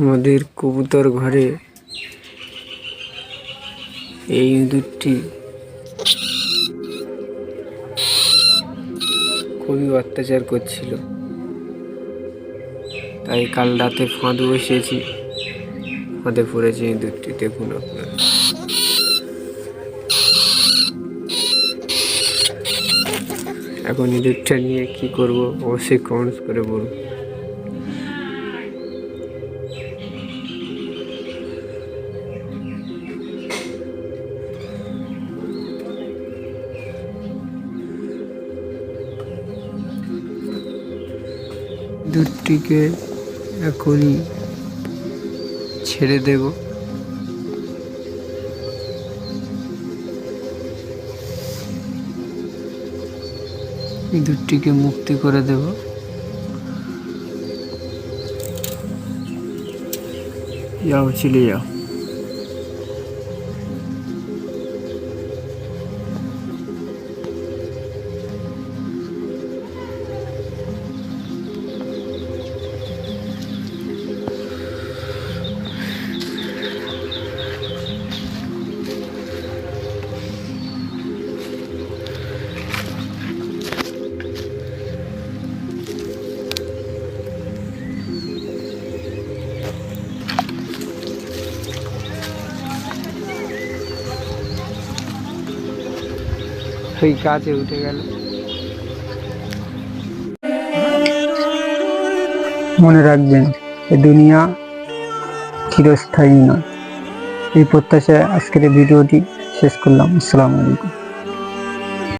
আমাদের কবুতর ঘরে এই ইঁদুরটি খুবই অত্যাচার করছিল। তাই কাল রাতে ফাঁদ বসিয়েছি ফাঁদে পড়েছে ইঁদুরটি, দেখুন আপনারা। এখন ইঁদুরটা নিয়ে কি করব, অবশ্যই কমেন্টস করে বলুন। দুধটিকে এখনই ছেড়ে দেব। ইঁদুরটিকে মুক্তি করে দেব। যাও চলে যাও। ওই গাছে উঠে গেল। মনে রাখবেন, এ দুনিয়া চিরস্থায়ী নয়। এই প্রত্যাশায় আজকের ভিডিওটি শেষ করলাম। আসসালামু আলাইকুম।